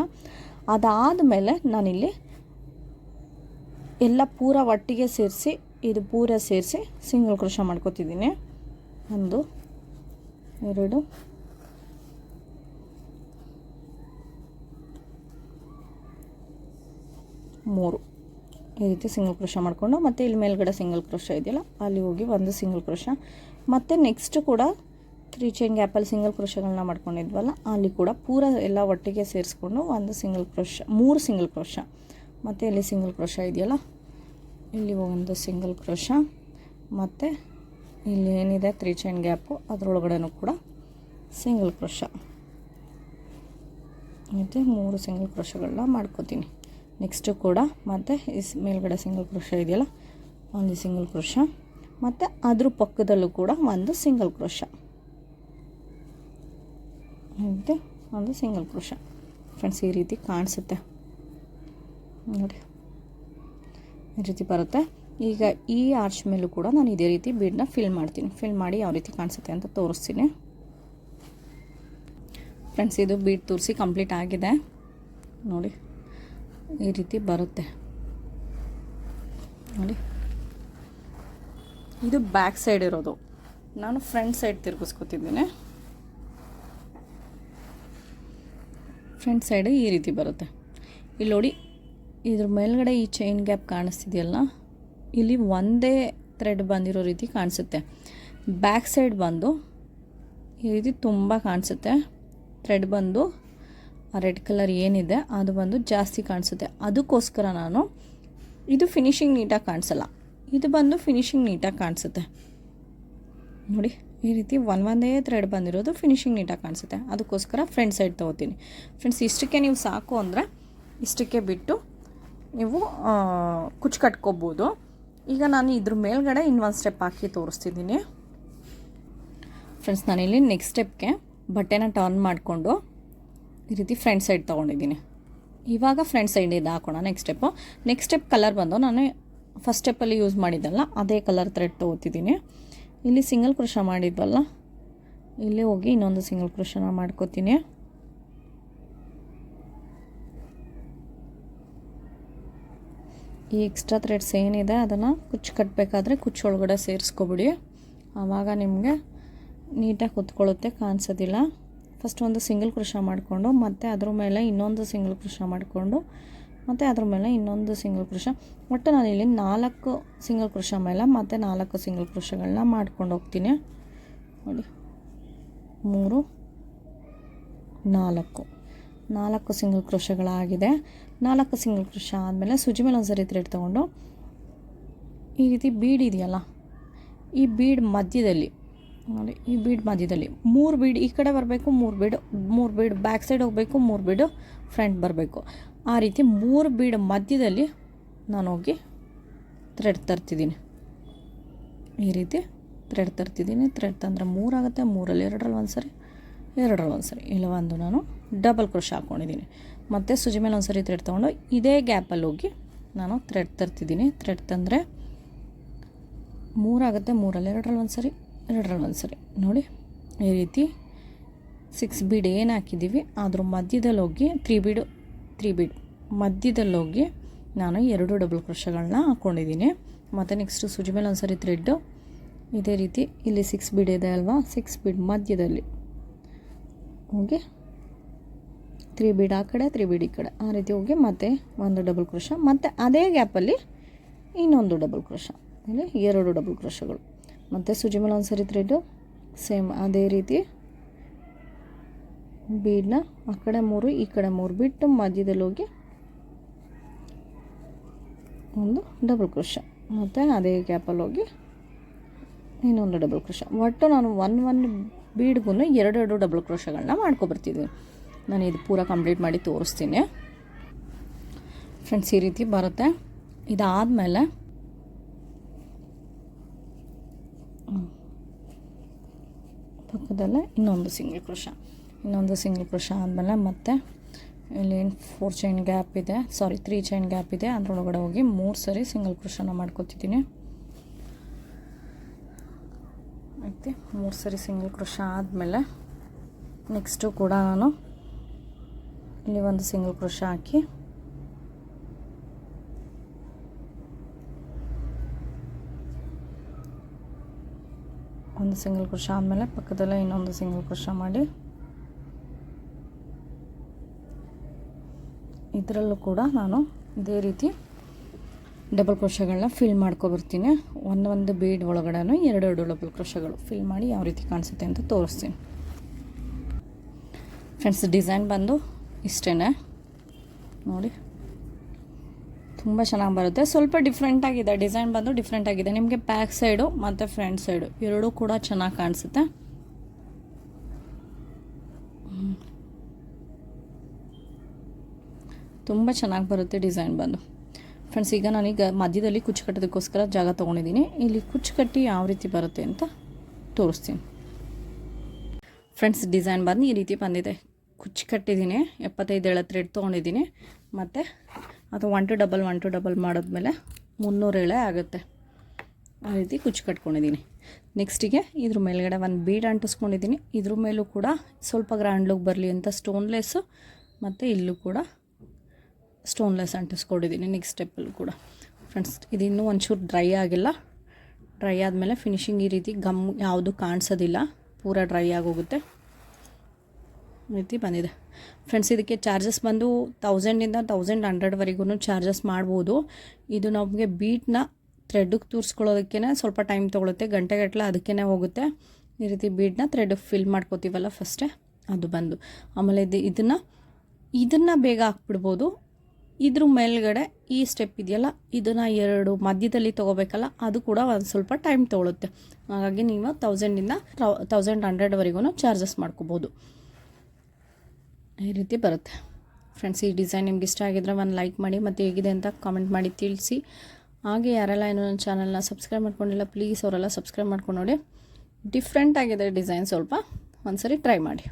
ಅದಾದಮೇಲೆ ನಾನಿಲ್ಲಿ ಎಲ್ಲ ಪೂರ ಒಟ್ಟಿಗೆ ಸೇರಿಸಿ, ಇದು ಪೂರ ಸೇರಿಸಿ ಸಿಂಗಲ್ ಕ್ರೋಶ ಮಾಡ್ಕೋತಿದ್ದೀನಿ. ಒಂದು, ಎರಡು. ಮೂರು. ಈ ರೀತಿ ಸಿಂಗಲ್ ಕ್ರೋಶ ಮಾಡಿಕೊಂಡು, ಮತ್ತು ಇಲ್ಲಿ ಮೇಲ್ಗಡೆ ಸಿಂಗಲ್ ಕ್ರೋಶ ಇದೆಯಲ್ಲ, ಅಲ್ಲಿ ಹೋಗಿ ಒಂದು ಸಿಂಗಲ್ ಕ್ರೋಶ. ಮತ್ತು ನೆಕ್ಸ್ಟ್ ಕೂಡ ತ್ರೀ ಚೈನ್ ಗ್ಯಾಪಲ್ಲಿ ಸಿಂಗಲ್ ಕ್ರೋಶಗಳನ್ನ ಮಾಡ್ಕೊಂಡಿದ್ವಲ್ಲ, ಅಲ್ಲಿ ಕೂಡ ಪೂರ ಎಲ್ಲ ಒಟ್ಟಿಗೆ ಸೇರಿಸ್ಕೊಂಡು ಒಂದು ಸಿಂಗಲ್ ಕ್ರೋಶ, ಮೂರು ಸಿಂಗಲ್ ಕ್ರೋಶ. ಮತ್ತು ಇಲ್ಲಿ ಸಿಂಗಲ್ ಕ್ರೋಶ ಇದೆಯಲ್ಲ? ಇಲ್ಲಿ ಒಂದು ಸಿಂಗಲ್ ಕ್ರೋಶ ಮತ್ತು ಇಲ್ಲಿ ಏನಿದೆ? ತ್ರೀ ಚೈನ್ ಗ್ಯಾಪು ಅದರೊಳಗಡೆನೂ ಕೂಡ ಸಿಂಗಲ್ ಕ್ರೋಶ ಮತ್ತು ಮೂರು ಸಿಂಗಲ್ ಕ್ರೋಶಗಳನ್ನ ಮಾಡ್ಕೋತೀನಿ. ನೆಕ್ಸ್ಟು ಕೂಡ ಮತ್ತು ಇಸ್ ಮೇಲ್ಗಡೆ ಸಿಂಗಲ್ ಕ್ರೋಶ ಇದೆಯಲ್ಲ, ಒಂದು ಸಿಂಗಲ್ ಕ್ರೋಶ ಮತ್ತು ಅದ್ರ ಪಕ್ಕದಲ್ಲೂ ಕೂಡ ಒಂದು ಸಿಂಗಲ್ ಕ್ರೋಶ ಮತ್ತು ಒಂದು ಸಿಂಗಲ್ ಕ್ರೋಶ ಫ್ರೆಂಡ್ಸ್ ಈ ರೀತಿ ಕಾಣಿಸುತ್ತೆ. ನೋಡಿ. ಈ ರೀತಿ ಬರುತ್ತೆ. ಈಗ ಈ ಆರ್ಚ್ ಮೇಲೂ ಕೂಡ ನಾನು ಇದೇ ರೀತಿ ಬೀಡನ್ನ ಫಿಲ್ ಮಾಡ್ತೀನಿ. ಫಿಲ್ ಮಾಡಿ ಯಾವ ರೀತಿ ಕಾಣಿಸುತ್ತೆ ಅಂತ ತೋರಿಸ್ತೀನಿ. ಫ್ರೆಂಡ್ಸ್ ಇದು ಬೀಡ್ ತೋರಿಸಿ ಕಂಪ್ಲೀಟ್ ಆಗಿದೆ. ನೋಡಿ, ಈ ರೀತಿ ಬರುತ್ತೆ. ನೋಡಿ. ಇದು ಬ್ಯಾಕ್ ಸೈಡ್ ಇರೋದು. ನಾನು ಫ್ರಂಟ್ ಸೈಡ್ ತಿರುಗಿಸ್ಕೊತಿದ್ದೀನಿ. ಫ್ರಂಟ್ ಸೈಡ್ ಈ ರೀತಿ ಬರುತ್ತೆ. ಇಲ್ಲಿ ನೋಡಿ ಇದ್ರ ಮೇಲ್ಗಡೆ ಈ ಚೈನ್ ಗ್ಯಾಪ್ ಕಾಣಿಸ್ತಿದೆಯಲ್ಲ, ಇಲ್ಲಿ ಒಂದೇ ಥ್ರೆಡ್ ಬಂದಿರೋ ರೀತಿ ಕಾಣಿಸುತ್ತೆ. ಬ್ಯಾಕ್ ಸೈಡ್ ಬಂದು ಈ ರೀತಿ ತುಂಬ ಕಾಣಿಸುತ್ತೆ. ಥ್ರೆಡ್ ಬಂದು ರೆಡ್ ಕಲರ್ ಏನಿದೆ, ಅದು ಬಂದು ಜಾಸ್ತಿ ಕಾಣಿಸುತ್ತೆ. ಅದಕ್ಕೋಸ್ಕರ ನಾನು ಇದು ಫಿನಿಶಿಂಗ್ ನೀಟಾಗಿ ಕಾಣಿಸಲ್ಲ. ಇದು ಬಂದು ಫಿನಿಶಿಂಗ್ ನೀಟಾಗಿ ಕಾಣಿಸುತ್ತೆ. ನೋಡಿ, ಈ ರೀತಿ ಒನ್ ಒಂದೇ ಥ್ರೆಡ್ ಬಂದಿರೋದು ಫಿನಿಶಿಂಗ್ ನೀಟಾಗಿ ಕಾಣಿಸುತ್ತೆ. ಅದಕ್ಕೋಸ್ಕರ ಫ್ರಂಟ್ ಸೈಡ್ ತೊಗೋತೀನಿ. ಫ್ರೆಂಡ್ಸ್ ಇಷ್ಟಕ್ಕೆ ನೀವು ಸಾಕು ಅಂದರೆ ಇಷ್ಟಕ್ಕೆ ಬಿಟ್ಟು ನೀವು ಕುಚ್ಚು ಕಟ್ಕೋಬೋದು. ಈಗ ನಾನು ಇದ್ರ ಮೇಲ್ಗಡೆ ಇನ್ನೊಂದು ಸ್ಟೆಪ್ ಹಾಕಿ ತೋರಿಸ್ತಿದ್ದೀನಿ. ಫ್ರೆಂಡ್ಸ್ ನಾನಿಲ್ಲಿ ನೆಕ್ಸ್ಟ್ ಸ್ಟೆಪ್ಗೆ ಬಟ್ಟೆನ ಟರ್ನ್ ಮಾಡಿಕೊಂಡು ಈ ರೀತಿ ಫ್ರಂಟ್ ಸೈಡ್ ತೊಗೊಂಡಿದ್ದೀನಿ. ಇವಾಗ ಫ್ರಂಟ್ ಸೈಡ್ ಇದು ಹಾಕೋಣ next step next step colour ಬಂದು ನಾನು ಫಸ್ಟ್ ಸ್ಟೆಪ್ಪಲ್ಲಿ ಯೂಸ್ ಮಾಡಿದ್ದಲ್ಲ, ಅದೇ ಕಲರ್ ಥ್ರೆಡ್ ತೊಗೋತಿದ್ದೀನಿ. ಇಲ್ಲಿ ಸಿಂಗಲ್ ಕೃಷ ಮಾಡಿದ್ವಲ್ಲ, ಇಲ್ಲಿ ಹೋಗಿ ಇನ್ನೊಂದು ಸಿಂಗಲ್ ಕೃಷನ ಮಾಡ್ಕೋತೀನಿ. ಈ ಎಕ್ಸ್ಟ್ರಾ ಥ್ರೆಡ್ಸ್ ಏನಿದೆ ಅದನ್ನು ಕುಚ್ಚು ಕಟ್ಟಬೇಕಾದ್ರೆ ಕುಚ್ಚು ಒಳಗಡೆ ಸೇರಿಸ್ಕೊಬಿಡಿ. ಆವಾಗ ನಿಮಗೆ ನೀಟಾಗಿ ಕುತ್ಕೊಳ್ಳುತ್ತೆ, ಕಾಣಿಸೋದಿಲ್ಲ. ಫಸ್ಟ್ ಒಂದು ಸಿಂಗಲ್ ಕೃಷ ಮಾಡಿಕೊಂಡು, ಮತ್ತು ಅದ್ರ ಮೇಲೆ ಇನ್ನೊಂದು ಸಿಂಗಲ್ ಕೃಷ ಮಾಡಿಕೊಂಡು, ಮತ್ತು ಅದ್ರ ಮೇಲೆ ಇನ್ನೊಂದು ಸಿಂಗಲ್ ಕೃಷ ಒಟ್ಟು ನಾನಿಲ್ಲಿ ನಾಲ್ಕು ಸಿಂಗಲ್ ಕೃಷ ಮೇಲೆ, ಮತ್ತು ನಾಲ್ಕು ಸಿಂಗಲ್ ಕೃಷಗಳನ್ನ ಮಾಡ್ಕೊಂಡು ಹೋಗ್ತೀನಿ. ನೋಡಿ. ಮೂರು, ನಾಲ್ಕು. ನಾಲ್ಕು ಸಿಂಗಲ್ ಕೃಷಗಳಾಗಿದೆ ನಾಲ್ಕು ಸಿಂಗಲ್ ಕೃಷ ಆದಮೇಲೆ ಸುಜಿ ಮೇಲೆ ಒಂದು ಸರಿ ಥ್ರೆಡ್ ತೊಗೊಂಡು ಈ ರೀತಿ ಬೀಡ್ ಇದೆಯಲ್ಲ, ಈ ಬೀಡ್ ಮಧ್ಯದಲ್ಲಿ, ನೋಡಿ, ಈ ಬೀಡ್ ಮಧ್ಯದಲ್ಲಿ ಮೂರು ಬೀಡ್, ಈ ಕಡೆ ಬರಬೇಕು, ಮೂರು ಬೀಡ್ ಮೂರು ಬೀಡ್ ಬ್ಯಾಕ್ ಸೈಡ್ ಹೋಗಬೇಕು, ಮೂರು ಬೀಡು ಫ್ರಂಟ್ ಬರಬೇಕು. ಆ ರೀತಿ ಮೂರು ಬೀಡ್ ಮಧ್ಯದಲ್ಲಿ ನಾನು ಹೋಗಿ ಥ್ರೆಡ್ ತರ್ತಿದ್ದೀನಿ. ಈ ರೀತಿ ಥ್ರೆಡ್ ತರ್ತಿದ್ದೀನಿ. ಥ್ರೆಡ್ ತಂದರೆ ಮೂರಾಗುತ್ತೆ ಮೂರಲ್ಲಿ ಎರಡರಲ್ಲಿ ಒಂದು ಸರಿ ಎರಡರಲ್ಲಿ ಒಂದು ಸರಿ ಇಲ್ಲ ಒಂದು ನಾನು ಡಬಲ್ ಕ್ರೋಶ ಹಾಕ್ಕೊಂಡಿದ್ದೀನಿ ಮತ್ತು ಸುಜಿ ಮೇಲೆ ಒಂದ್ಸರಿ ಥ್ರೆಡ್ ತೊಗೊಂಡು ಇದೇ ಗ್ಯಾಪಲ್ಲಿ ಹೋಗಿ ನಾನು ಥ್ರೆಡ್ ತರ್ತಿದ್ದೀನಿ. ಥ್ರೆಡ್ ತಂದರೆ ಮೂರಾಗುತ್ತೆ ಮೂರಲ್ಲಿ ಎರಡರಲ್ಲಿ ಒಂದು ಸರಿ ಎರಡರಲ್ಲಿ ಒಂದು ಸರಿ ನೋಡಿ, ಈ ರೀತಿ ಸಿಕ್ಸ್ ಬೀಡ್ ಏನು ಹಾಕಿದ್ದೀವಿ ಆದರೂ ಮಧ್ಯದಲ್ಲಿ ಹೋಗಿ ತ್ರೀ ಬೀಡು ತ್ರೀ ಬೀಡ್ ಮಧ್ಯದಲ್ಲಿ ಹೋಗಿ ನಾನು ಎರಡು ಡಬಲ್ ಕ್ರೋಶಗಳನ್ನ ಹಾಕ್ಕೊಂಡಿದ್ದೀನಿ ಮತ್ತು ನೆಕ್ಸ್ಟು ಸುಜಿ ಮೇಲೆ ಒಂದು ಸರಿ ಥ್ರೆಡ್ಡು ಇದೇ ರೀತಿ ಇಲ್ಲಿ ಸಿಕ್ಸ್ ಬೀಡ್ ಇದೆ ಅಲ್ವಾ? ಸಿಕ್ಸ್ ಬೀಡ್ ಮಧ್ಯದಲ್ಲಿ. ಹೋಗಿ ತ್ರೀ ಬೀಡ್ ಆ ಕಡೆ ತ್ರೀ ಬೀಡ್ ಈ ಕಡೆ. ಆ ರೀತಿ ಹೋಗಿ ಮತ್ತೆ ಒಂದು ಡಬಲ್ ಕ್ರೋಶ ಮತ್ತು ಅದೇ ಗ್ಯಾಪಲ್ಲಿ ಇನ್ನೊಂದು ಡಬಲ್ ಕ್ರೋಶ ಅಂದರೆ ಎರಡು ಡಬಲ್ ಕ್ರೋಶಗಳು ಮತ್ತು ಸುಜಿ ಮೇಲೆ ಒಂದು ಸರಿ ಥ್ರೆಡ್ಡು ಸೇಮ್ ಅದೇ ರೀತಿ ಬೀಡನ್ನ ಆ ಕಡೆ ಮೂರು, ಈ ಕಡೆ ಮೂರು ಬಿಟ್ಟು ಮಧ್ಯದಲ್ಲಿ ಹೋಗಿ ಒಂದು ಡಬಲ್ ಕ್ರೋಶ ಮತ್ತು ಅದೇ ಗ್ಯಾಪಲ್ಲಿ ಹೋಗಿ ಇನ್ನೊಂದು ಡಬಲ್ ಕ್ರೋಶ ಒಟ್ಟು ನಾನು ಒನ್ ಒನ್ ಬೀಡ್ಗೂ ಎರಡೆರಡು ಡಬಲ್ ಕ್ರೋಶಗಳನ್ನ ಮಾಡ್ಕೊಬರ್ತಿದ್ದೀನಿ ನಾನು ಇದು ಪೂರ ಕಂಪ್ಲೀಟ್ ಮಾಡಿ ತೋರಿಸ್ತೀನಿ. ಫ್ರೆಂಡ್ಸ್, ಈ ರೀತಿ ಬರುತ್ತೆ. ಇದಾದಮೇಲೆ ಪಕ್ಕದಲ್ಲೇ ಇನ್ನೊಂದು ಸಿಂಗಲ್ ಕ್ರೋಶ ಇನ್ನೊಂದು ಸಿಂಗಲ್ ಕ್ರೋಶ ಆದಮೇಲೆ ಮತ್ತೆ ಇಲ್ಲೇನು ಫೋರ್ ಚೈನ್ ಗ್ಯಾಪ್ ಇದೆ. ಸಾರಿ ತ್ರೀ ಚೈನ್ ಗ್ಯಾಪ್ ಇದೆ. ಅದರೊಳಗಡೆ ಹೋಗಿ ಮೂರು ಸರಿ ಸಿಂಗಲ್ ಕ್ರೋಶನ ಮಾಡ್ಕೋತಿದ್ದೀನಿ. ಆಯ್ತು, ಮೂರು ಸರಿ ಸಿಂಗಲ್ ಕ್ರೋಶ ಆದಮೇಲೆ ನೆಕ್ಸ್ಟು ಕೂಡ ನಾನು ಇಲ್ಲಿ ಒಂದು ಸಿಂಗಲ್ ಕ್ರೋಶ ಹಾಕಿ. ಒಂದು ಸಿಂಗಲ್ ಕ್ರೋಶ ಆದಮೇಲೆ ಪಕ್ಕದಲ್ಲೇ ಇನ್ನೊಂದು ಸಿಂಗಲ್ ಕ್ರೋಶ ಮಾಡಿ. ಇದರಲ್ಲೂ ಕೂಡ ನಾನು ಇದೇ ರೀತಿ ಡಬಲ್ ಕ್ರೋಶಗಳನ್ನ ಫಿಲ್ ಮಾಡ್ಕೊಬರ್ತೀನಿ. ಒಂದೊಂದು ಬೀಡ್ ಒಳಗಡೆ ಎರಡೆರಡು ಡಬಲ್ ಕ್ರೋಶಗಳು ಫಿಲ್ ಮಾಡಿ ಯಾವ ರೀತಿ ಕಾಣಿಸುತ್ತೆ ಅಂತ ತೋರಿಸ್ತೀನಿ. ಫ್ರೆಂಡ್ಸ್ ಡಿಸೈನ್ ಬಂದು ಇಷ್ಟೇ ನೋಡಿ. ತುಂಬ ಚೆನ್ನಾಗಿ ಬರುತ್ತೆ. ಸ್ವಲ್ಪ ಡಿಫ್ರೆಂಟಾಗಿದೆ ಡಿಸೈನ್ ಬಂದು ಡಿಫ್ರೆಂಟಾಗಿದೆ ನಿಮಗೆ ಬ್ಯಾಕ್ ಸೈಡು ಮತ್ತು ಫ್ರಂಟ್ ಸೈಡು ಎರಡೂ ಕೂಡ ಚೆನ್ನಾಗಿ ಕಾಣಿಸುತ್ತೆ. ತುಂಬ ಚೆನ್ನಾಗಿ ಬರುತ್ತೆ ಡಿಸೈನ್ ಬಂದು. ಫ್ರೆಂಡ್ಸ್ ಈಗ ನಾನೀಗ ಮಧ್ಯದಲ್ಲಿ ಕುಚ್ಚು ಕಟ್ಟೋದಕ್ಕೋಸ್ಕರ ಜಾಗ ತೊಗೊಂಡಿದ್ದೀನಿ. ಇಲ್ಲಿ ಕುಚ್ಚು ಕಟ್ಟಿ ಯಾವ ರೀತಿ ಬರುತ್ತೆ ಅಂತ ತೋರಿಸ್ತೀನಿ. ಫ್ರೆಂಡ್ಸ್ ಡಿಸೈನ್ ಬಂದು ಈ ರೀತಿ ಬಂದಿದೆ. ಕುಚ್ಚು ಕಟ್ಟಿದ್ದೀನಿ. ಎಪ್ಪತ್ತೈದು ಎಳೆ ಥ್ರೆಡ್ ತೊಗೊಂಡಿದ್ದೀನಿ. ಮತ್ತು ಅದು one two double one two double ಮಾಡಿದ್ಮೇಲೆ ಮುನ್ನೂರು ಎಳೆ ಆಗುತ್ತೆ. ಆ ರೀತಿ ಕುಚ್ಚು ಕಟ್ಕೊಂಡಿದ್ದೀನಿ. ನೆಕ್ಸ್ಟಿಗೆ ಇದ್ರ ಮೇಲ್ಗಡೆ ಒಂದು ಬೀಡ್ ಅಂಟಿಸ್ಕೊಂಡಿದ್ದೀನಿ. ಇದ್ರ ಮೇಲೂ ಕೂಡ ಸ್ವಲ್ಪ ಗ್ರ್ಯಾಂಡ್ ಲುಕ್ ಬರಲಿ ಅಂತ ಸ್ಟೋನ್ಲೆಸ್ಸು ಮತ್ತು ಇಲ್ಲೂ ಕೂಡ ಸ್ಟೋನ್ಲೆಸ್ ಅಂಟಿಸ್ಕೊಂಡಿದ್ದೀನಿ ನೆಕ್ಸ್ಟ್ ಸ್ಟೆಪ್ಪಲ್ಲೂ ಕೂಡ. ಫ್ರೆಂಡ್ಸ್ ಇದು ಇನ್ನೂ ಒಂಚೂರು ಡ್ರೈ ಆಗಿಲ್ಲ. ಡ್ರೈ ಆದಮೇಲೆ ಫಿನಿಶಿಂಗ್ ಈ ರೀತಿ ಗಮ್ ಯಾವುದು ಕಾಣಿಸೋದಿಲ್ಲ. ಪೂರ ಡ್ರೈ ಆಗೋಗುತ್ತೆ. ರೀತಿ ಬಂದಿದೆ. ಫ್ರೆಂಡ್ಸ್ ಇದಕ್ಕೆ ಚಾರ್ಜಸ್ ಬಂದು ತೌಸಂಡಿಂದ ತೌಸಂಡ್ ಹಂಡ್ರೆಡ್ವರೆಗೂ ಚಾರ್ಜಸ್ ಮಾಡ್ಬೋದು. ಇದು ನಮಗೆ ಬೀಟ್ನ ಥ್ರೆಡ್ಗೆ ತೂರಿಸ್ಕೊಳ್ಳೋದಕ್ಕೆ ಸ್ವಲ್ಪ ಟೈಮ್ ತೊಗೊಳುತ್ತೆ ಗಂಟೆಗಟ್ಟಲೆ ಅದಕ್ಕೇ ಹೋಗುತ್ತೆ. ಈ ರೀತಿ ಬೀಡ್ನ ಥ್ರೆಡ್ಗೆ ಫಿಲ್ ಮಾಡ್ಕೋತೀವಲ್ಲ ಫಸ್ಟೇ ಅದು ಬಂದು. ಆಮೇಲೆ ಇದು, ಇದನ್ನು ಇದನ್ನು ಬೇಗ ಹಾಕ್ಬಿಡ್ಬೋದು. ಇದ್ರ ಮೇಲ್ಗಡೆ ಈ ಸ್ಟೆಪ್ ಇದೆಯಲ್ಲ, ಇದನ್ನು ಎರಡು ಮಧ್ಯದಲ್ಲಿ ತೊಗೋಬೇಕಲ್ಲ, ಅದು ಕೂಡ ಒಂದು ಸ್ವಲ್ಪ ಟೈಮ್ ತೊಗೊಳುತ್ತೆ. ಹಾಗಾಗಿ ನೀವು ತೌಸಂಡಿಂದ ತೌಸಂಡ್ ಹಂಡ್ರೆಡ್ವರೆಗೂ ಚಾರ್ಜಸ್ ಮಾಡ್ಕೋಬೋದು. ಈ ರೀತಿ ಬರುತ್ತೆ. ಫ್ರೆಂಡ್ಸ್ ಈ ಡಿಸೈನ್ ನಿಮ್ಗೆ ಇಷ್ಟ ಆಗಿದ್ರೆ ಒಂದು ಲೈಕ್ ಮಾಡಿ, ಮತ್ತು ಹೇಗಿದೆ ಅಂತ ಕಾಮೆಂಟ್ ಮಾಡಿ ತಿಳಿಸಿ. ಹಾಗೆ ಯಾರೆಲ್ಲ ಏನೋ ನನ್ನ ಚಾನಲ್ನ ಸಬ್ಸ್ಕ್ರೈಬ್ ಮಾಡ್ಕೊಂಡಿಲ್ಲ ಪ್ಲೀಸ್ ಅವರೆಲ್ಲ ಸಬ್ಸ್ಕ್ರೈಬ್ ಮಾಡ್ಕೊಂಡು ನೋಡಿ. ಡಿಫ್ರೆಂಟ್ ಆಗಿದೆ ಡಿಸೈನ್ ಸ್ವಲ್ಪ. ಒಂದ್ಸರಿ ಟ್ರೈ ಮಾಡಿ.